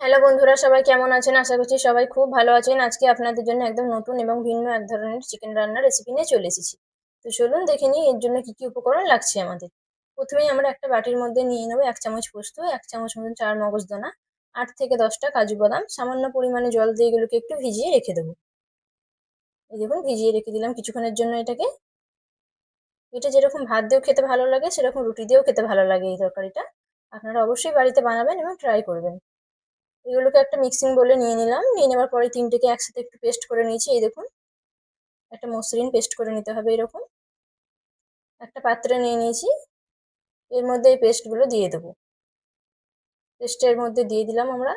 Hello বন্ধুরা, সবাই কেমন আছেন? আশা করছি সবাই খুব ভালো আছেন। আজকে আপনাদের জন্য একদম নতুন এবং ভিন্ন এক ধরনের চিকেন রান্নার রেসিপি নিয়ে চলে এসেছি। তো চলুন দেখে নিই এর জন্য কি কি উপকরণ লাগছে আমাদের। প্রথমেই আমরা একটা বাটির মধ্যে নিয়ে নেব এক চামচ পোস্ত, এক চামচ মতন চার মগজ দানা, আট থেকে দশটা কাজু বাদাম, সামান্য পরিমাণে জল দিয়ে এগুলোকে একটু ভিজিয়ে রেখে দেবো। এই দেখুন, ভিজিয়ে রেখে দিলাম কিছুক্ষণের জন্য এটাকে। এটা যেরকম ভাত দিয়েও খেতে ভালো লাগে, সেরকম রুটি দিয়েও খেতে ভালো লাগে এই তরকারিটা। আপনারা অবশ্যই বাড়িতে বানাবেন এবং ট্রাই করবেন। এগুলোকে একটা মিক্সিং বলে নিয়ে নিলাম। নিয়ে নেওয়ার পরে তিনটেকে একসাথে একটু পেস্ট করে নিয়েছি, এই দেখুন। একটা মসৃণ পেস্ট করে নিতে হবে এরকম। একটা পাত্রে নিয়ে নিয়েছি। এর মধ্যে এই পেস্টগুলো দিয়ে দেবো। পেস্টের মধ্যে দিয়ে দিলাম আমরা।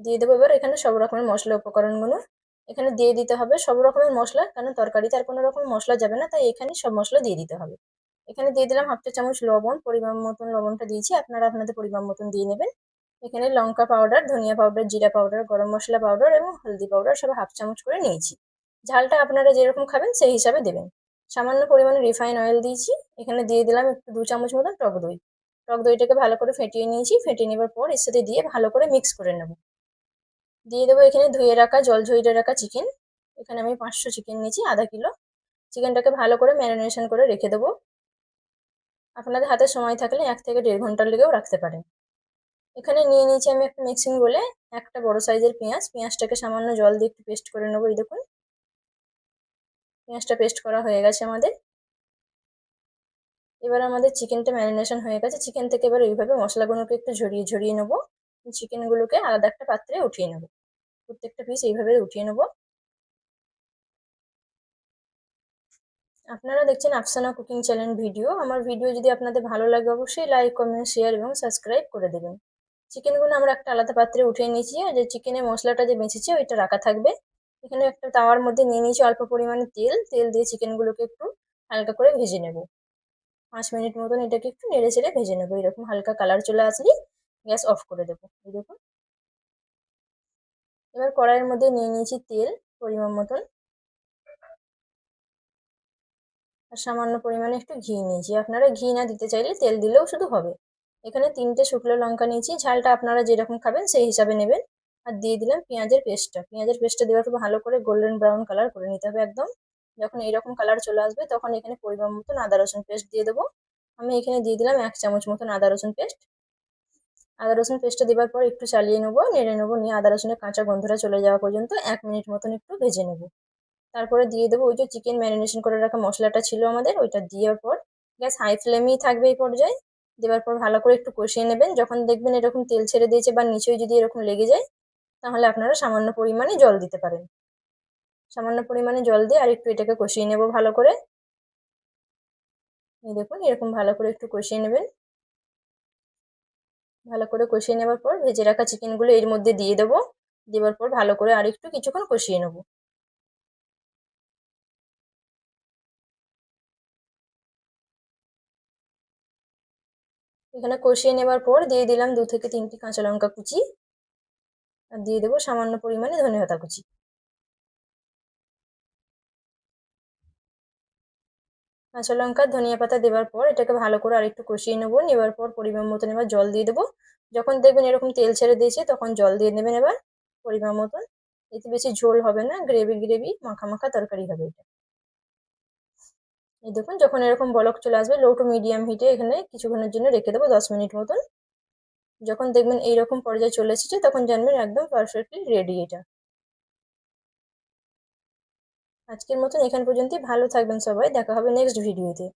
দিয়ে দেবো এবার এখানে সব রকমের মশলা উপকরণগুলো। এখানে দিয়ে দিতে হবে সব রকমের মশলা, কারণ তরকারিতে আর কোনো রকম মশলা যাবে না, তাই এখানে সব মশলা দিয়ে দিতে হবে। এখানে দিয়ে দিলাম হাফ চা চামচ লবণ, পরিমাণ মতন লবণটা দিয়েছি। আপনারা আপনাদের পরিমাণ মতন দিয়ে নেবেন। এখানে লঙ্কা পাউডার ধনিয়া পাউডার জিরা পাউডার গরম মশলা পাউডার এবং হলদি পাউডার সব হাফ চামচ করে নিয়েছি। ঝালটা আপনারা যেরকম খাবেন সেই হিসাবে দেবেন। সামান্য পরিমাণে রিফাইন অয়েল দিয়েছি। এখানে দিয়ে দিলাম একটু দু চামচ মতন টক দই। টক দইটাকে ভালো করে ফেটিয়ে নিয়েছি। ফেটিয়ে নেবার পর এর সাথে দিয়ে ভালো করে মিক্স করে নেব। দিয়ে দেবো এখানে ধুয়ে রাখা, জল ঝরিয়ে রাখা চিকেন এখানে আমি পাঁচশো চিকেন নিয়েছি, আধা কিলো। চিকেনটাকে ভালো করে ম্যারিনেশন করে রেখে দেবো। আপনাদের হাতে সময় থাকলে এক থেকে দেড় ঘণ্টার লেগেও রাখতে পারেন। এখানে নিয়ে নিয়েছি আমি একটা মিক্সিং বলে, একটা বড় সাইজের পেঁয়াজ। পেঁয়াজটাকে সামান্য জল দিয়ে একটু পেস্ট করে নেব, এই দেখুন। পেঁয়াজটা পেস্ট করা হয়ে গেছে আমাদের। এবার আমাদের চিকেনটা ম্যারিনেশন হয়ে গেছে। চিকেন থেকে এবার এইভাবে মশলাগুলোকে একটু ঝরিয়ে ঝরিয়ে নেব। চিকেনগুলোকে আলাদা একটা পাত্রে উঠিয়ে নেব। প্রত্যেকটা পিস এইভাবে উঠিয়ে নেব। আপনারা দেখছেন আফসানা কুকিং চ্যানেল ভিডিও আমার ভিডিও যদি আপনাদের ভালো লাগে, অবশ্যই লাইক কমেন্ট শেয়ার এবং সাবস্ক্রাইব করে দেবেন। চিকেনগুলো আমরা একটা আলাদা পাত্রে উঠিয়ে নিয়েছি আর যে চিকেনের মশলাটা যে বেঁচেছে ওইটা রাখা থাকবে। এখানে একটা তাওয়ার মধ্যে নিয়ে নিয়েছি অল্প পরিমাণে তেল। তেল দিয়ে চিকেনগুলোকে একটু হালকা করে ভেজে নেব। পাঁচ মিনিট মতন এটাকে একটু নেড়ে চেড়ে ভেজে নেব। এরকম হালকা কালার চলে আসলেই গ্যাস অফ করে দেবো। এই দেখুন। এবার কড়াইয়ের মধ্যে নিয়ে নিয়েছি তেল পরিমাণ মতন। আর সামান্য পরিমাণে একটু ঘি নিয়েছি। আপনারা ঘি না দিতে চাইলে তেল দিলেও শুধু হবে। এখানে তিনটে শুকনো লঙ্কা নিয়েছি, ঝালটা আপনারা যেরকম খাবেন সেই হিসাবে নেবেন। আর দিয়ে দিলাম পেঁয়াজের পেস্টটা। পেঁয়াজের পেস্টটা দেওয়ার পর ভালো করে গোল্ডেন ব্রাউন কালার করে নিতে হবে একদম। যখন এইরকম কালার চলে আসবে তখন এখানে পরিমাণ মতন আদা, রসুন পেস্ট দিয়ে দেবো। আমি এখানে দিয়ে দিলাম এক চামচ মতন আদা, রসুন পেস্ট। আদা, রসুন পেস্টটা দেওয়ার পর একটু চালিয়ে নেব, নেড়ে নেব, নিয়ে আদা, রসুনের কাঁচা গন্ধটা চলে যাওয়া পর্যন্ত এক মিনিট মতন একটু ভেজে নেব। তারপরে দিয়ে দেবো ওই যে চিকেন ম্যারিনেশন করে রাখা মশলাটা ছিল আমাদের, ওইটা দেওয়ার পর। গ্যাস হাই ফ্লেমেই থাকবে এই পর্যায়ে। দেওয়ার পর ভালো করে একটু কষিয়ে নেবেন। যখন দেখবেন এরকম তেল ছেড়ে দিয়েছে বা নিচেই যদি এরকম লেগে যায়, তাহলে আপনারা সামান্য পরিমাণে জল দিতে পারেন। সামান্য পরিমাণে জল দিয়ে আর একটু এটাকে কষিয়ে নেব ভালো করে। এই দেখুন, এরকম ভালো করে একটু কষিয়ে নেবেন। ভালো করে কষিয়ে নেওয়ার পর ভেজে রাখা চিকেনগুলো এর মধ্যে দিয়ে দেবো। দেওয়ার পর ভালো করে আর একটু কিছুক্ষণ কষিয়ে নেব। এখানে কষিয়ে নেবার পর দিয়ে দিলাম দু থেকে তিনটি কাঁচা লঙ্কা কুচি। আর দিয়ে দেবো সামান্য পরিমাণে ধনে পাতা কুচি। কাঁচা লঙ্কা, ধনিয়া পাতা দেওয়ার পর এটাকে ভালো করে আরেকটু কষিয়ে নেব। নেবার পর পরিমাণ মতন এবার জল দিয়ে দেবো। যখন দেখবেন এরকম তেল ছেড়ে দিয়েছে, তখন জল দিয়ে নেবেন এবার পরিমাণ মতন। এতে বেশি ঝোল হবে না, গ্রেভি গ্রেভি, মাখা মাখা তরকারি হবে এটা। এই দেখুন, যখন এরকম বলক চলে আসবে লো টু মিডিয়াম হিটে এখানে কিছুক্ষণের জন্য রেখে দেবো, দশ মিনিট মতন। যখন দেখবেন এইরকম পর্যায়ে চলে এসেছে, তখন জানবেন একদম পারফেক্টলি রেডি এটা। আজকের মতন এখান পর্যন্তই। ভালো থাকবেন সবাই। দেখা হবে নেক্সট ভিডিওতে